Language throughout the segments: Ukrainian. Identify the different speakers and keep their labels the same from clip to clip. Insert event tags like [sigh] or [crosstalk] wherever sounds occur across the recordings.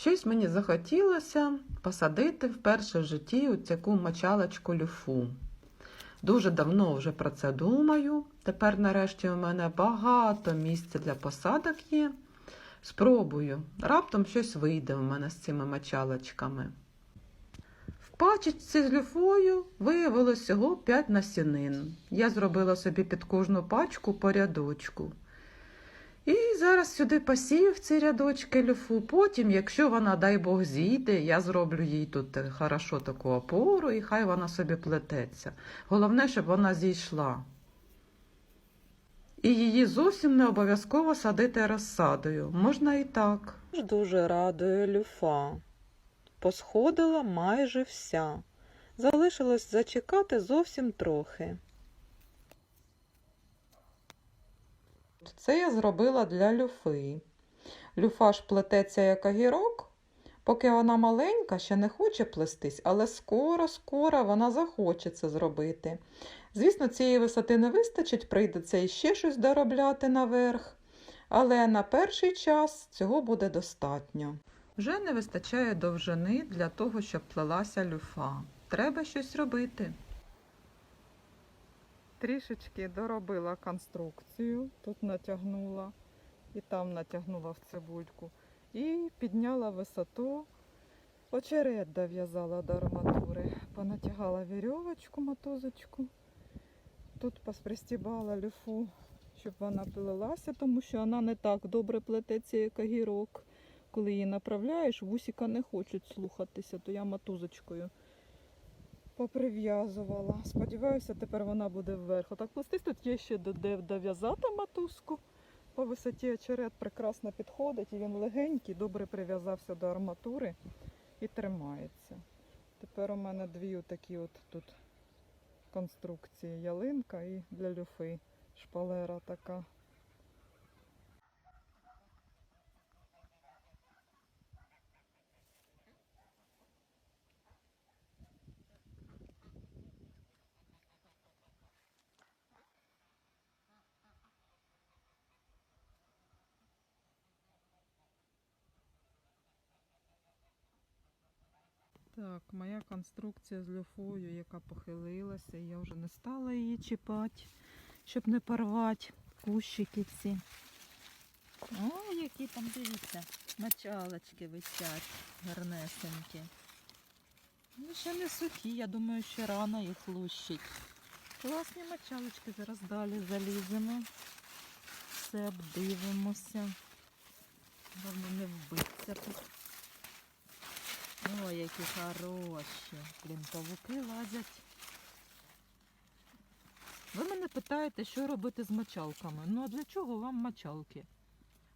Speaker 1: Щось мені захотілося посадити вперше в житті у мочалочку люфу. Дуже давно вже про це думаю. Тепер, нарешті, у мене багато місця для посадок є. Спробую. Раптом щось вийде у мене з цими мочалочками. В пачечці з люфою виявилось всього 5 насінин. Я зробила собі під кожну пачку по рядочку. І зараз сюди посію в ці рядочки люфу. Потім, якщо вона, дай Бог, зійде, я зроблю їй тут е, хорошо таку опору, і хай вона собі плететься. Головне, щоб вона зійшла. І її зовсім не обов'язково садити розсадою. Можна і так. Дуже радує люфа. Посходила майже вся. Залишилось зачекати зовсім трохи. Це я зробила для люфи. Люфа ж плететься як огірок. Поки вона маленька, ще не хоче плестись, але скоро-скоро вона захоче це зробити. Звісно, цієї висоти не вистачить, прийдеться іще щось доробляти наверх. Але на перший час цього буде достатньо. Вже не вистачає довжини для того, щоб плелася люфа. Треба щось робити. Трішечки доробила конструкцію, тут натягнула і там натягнула в цибульку. І підняла висоту, очерет дов'язала до арматури. Понатягала вірьовочку, мотузочку. Тут поспристібала люфу, щоб вона плелася, тому що вона не так добре плететься, як огірок. Коли її направляєш, вусіка не хочуть слухатися, то я мотузочкою поприв'язувала. Сподіваюся, тепер вона буде вверх. Отак плестись, тут є ще де дов'язати мотузку. По висоті очерет прекрасно підходить, і він легенький, добре прив'язався до арматури і тримається. Тепер у мене дві такі от тут конструкції. Ялинка і для люфи шпалера така. Так, моя конструкція з люфою, яка похилилася, я вже не стала її чіпати, щоб не порвати кущики всі. О, які там, дивіться, мочалочки висять гарнесенькі. Ну, ще не сухі, я думаю, ще рано їх лущить. Класні мочалочки, зараз далі заліземо. Все обдивимося. Головне не вбиться тут. Ой, які хороші. Блін, павуки лазять. Ви мене питаєте, що робити з мочалками. Ну а для чого вам мочалки?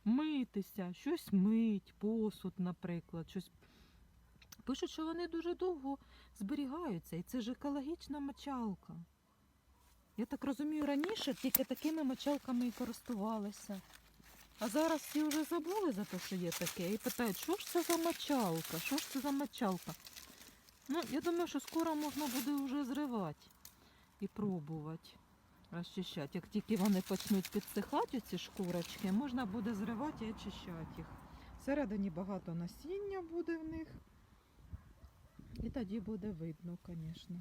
Speaker 1: Митися, щось мить, посуд, наприклад. Щось... Пишуть, що вони дуже довго зберігаються, і це ж екологічна мочалка. Я так розумію, раніше тільки такими мочалками і користувалися. А зараз всі вже забули за те, що є таке, і питають, що ж це за мочалка? Що ж це за мочалка? Ну, я думаю, що скоро можна буде вже зривати і пробувати розчищати. Як тільки вони почнуть підсихати, ці шкурочки, можна буде зривати і очищати їх. Всередині багато насіння буде в них. І тоді буде видно, звісно.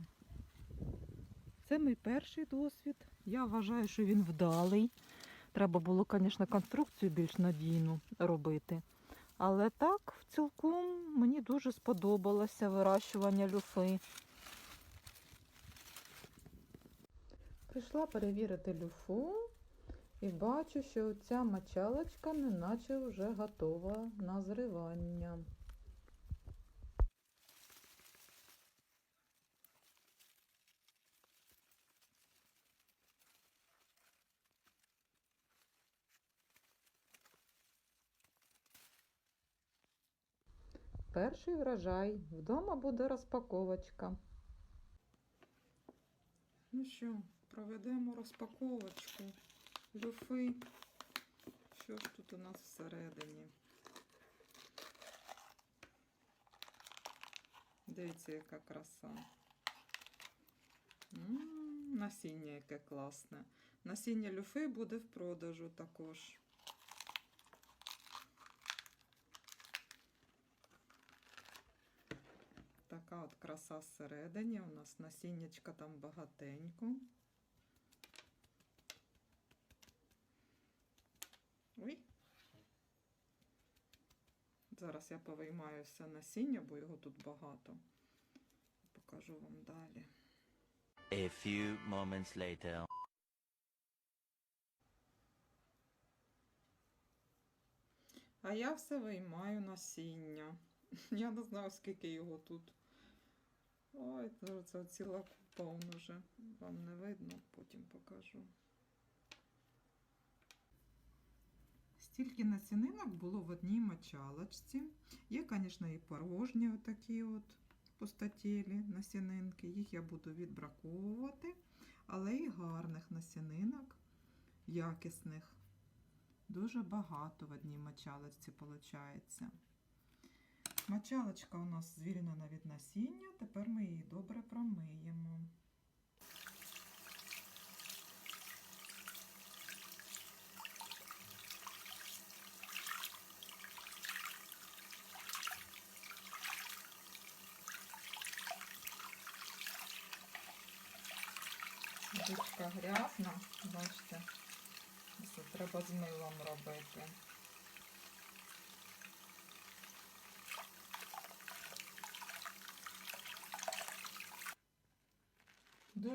Speaker 1: Це мій перший досвід. Я вважаю, що він вдалий. Треба було, звісно, конструкцію більш надійну робити. Але так, цілком мені дуже сподобалося вирощування люфи. Прийшла перевірити люфу і бачу, що ця мочалочка неначе вже готова на зривання. Перший врожай. Вдома буде розпаковочка. Ну що, проведемо розпаковочку люфи. Що ж тут у нас всередині? Дивіться, яка краса. М, Насіння яке класне. Насіння люфи буде в продажу також. Така от краса всередині. У нас насіннячка там багатенько. Ой. Зараз я повиймаю все насіння, бо його тут багато. Покажу вам далі.
Speaker 2: A few moments later.
Speaker 1: А я все виймаю насіння. [laughs] Я не знаю, скільки його тут. Ой, це, це ціла купа он уже. Вам не видно, потім покажу. Стільки насінинок було в одній мочалочці. Є, звісно, і порожні отакі от пустотілі насінинки. Їх я буду відбраковувати, але і гарних насінинок, якісних. Дуже багато в одній мочалочці виходить. Мочалочка у нас звільнена від насіння, тепер ми її добре промиємо. Річка грязна, бачите, це треба з милом робити.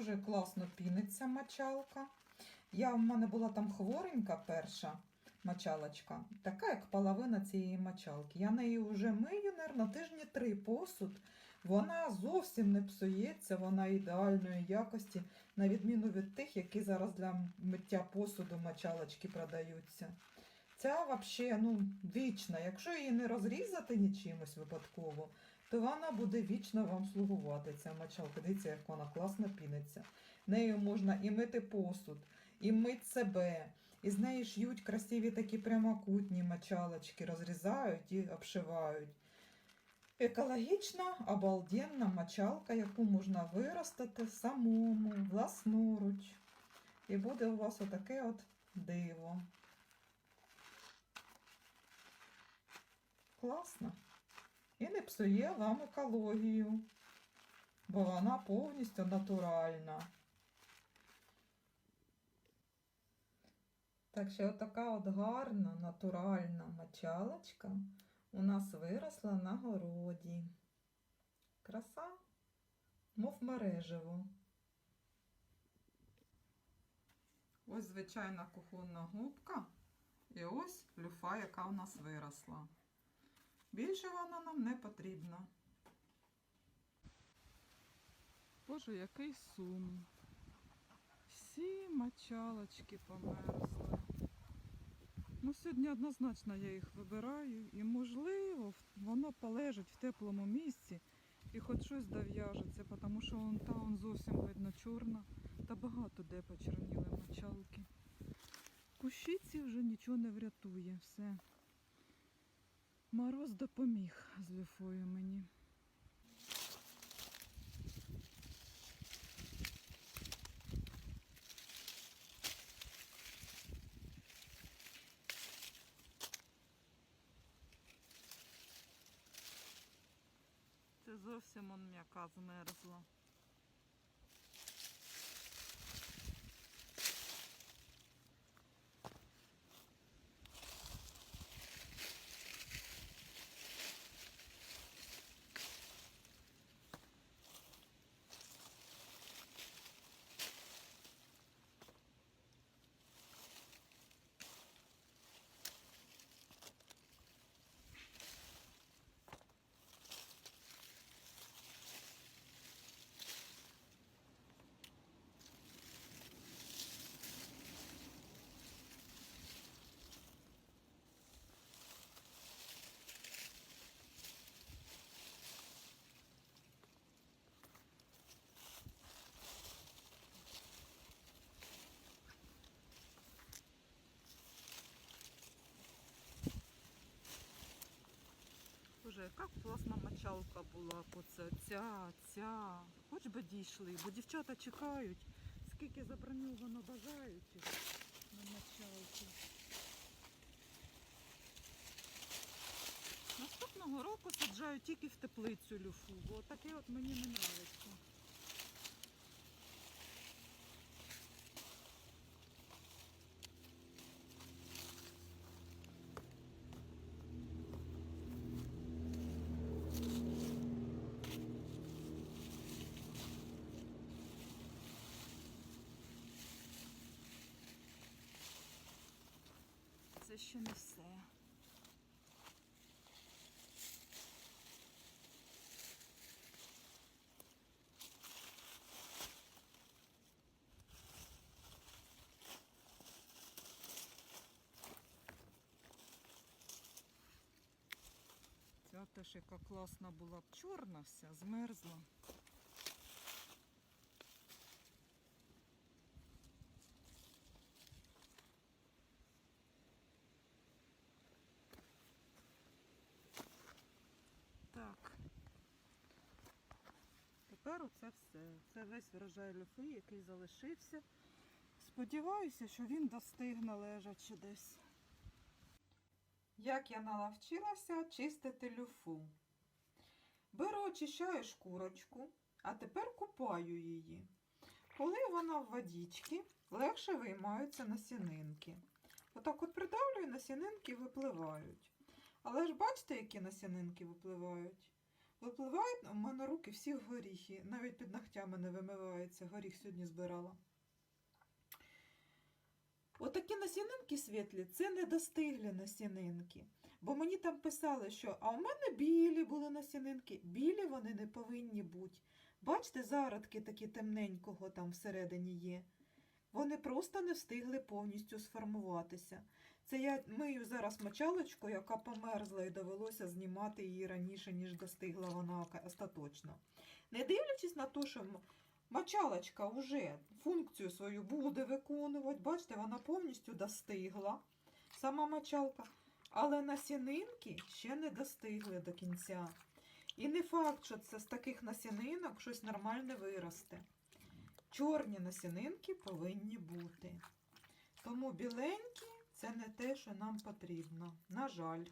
Speaker 1: Дуже класно піниться мочалка. Я в мене була там хворенька перша мочалочка, така як половина цієї мочалки. Я нею вже мию, на тижні три посуд. Вона зовсім не псується, вона ідеальної якості, на відміну від тих, які зараз для миття посуду мочалочки продаються. Ця взагалі ну, вічна. Якщо її не розрізати нічимось випадково, то вона буде вічно вам слугувати. Ця мочалка. Дивіться, як вона класно піниться. Нею можна і мити посуд, і мити себе. І з неї ш'ють красиві такі прямокутні мочалочки, розрізають і обшивають. Екологічна, обалденна мочалка, яку можна виростити самому, власноруч. І буде у вас отаке от диво. Класно. І не псує вам екологію, бо вона повністю натуральна. Так що отака от гарна натуральна мочалочка у нас виросла на городі. Краса, мов мережево. Ось звичайна кухонна губка. І ось люфа, яка у нас виросла. Більше вона нам не потрібна.
Speaker 3: Боже, який сум. Всі мочалочки померзли. Ну, сьогодні однозначно я їх вибираю і, можливо, воно полежить в теплому місці і хоч щось дов'яжеться, тому що вон та вон зовсім видно чорна. Та багато де почерніли мочалки. Кущиці вже нічого не врятує, все. Мороз допоміг з люфою мені. Це зовсім он м'яка змерзла. Боже, яка класна мочалка була, оце, ця, ця. Хоч би дійшли, бо дівчата чекають, скільки заброньовано бажаючих на мочалки. Наступного року саджаю тільки в теплицю люфу, бо таке от мені не подобається. Це ще не все. Ця теж яка класна була чорна вся, змерзла. Так. Тепер оце все. Це весь врожай люфи, який залишився. Сподіваюся, що він достигне лежачи десь.
Speaker 1: Як я налавчилася чистити люфу. Беру, очищаю шкурочку, а тепер купаю її. Коли вона в водичці, легше виймаються насінинки. Отак от придавлюю, насінинки випливають. Але ж бачите, які насінинки випливають? Випливають, у мене руки всі в горіхи, навіть під ногтями не вимивається, горіх сьогодні збирала. Отакі насінинки світлі це недостиглі насінинки. Бо мені там писали, що а у мене білі були насінинки. Білі вони не повинні бути. Бачите, зародки такі темненького там всередині є. Вони просто не встигли повністю сформуватися. Це я мию зараз мочалочку, яка померзла і довелося знімати її раніше, ніж достигла вона остаточно. Не дивлячись на те, що мочалочка вже функцію свою буде виконувати, бачите, вона повністю достигла, сама мочалка, але насінинки ще не достигли до кінця. І не факт, що це з таких насінинок щось нормальне виросте. Чорні насінинки повинні бути. Тому біленькі це не те, що нам потрібно. На жаль.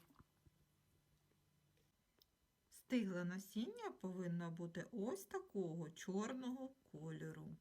Speaker 1: Стигле насіння повинно бути ось такого чорного кольору.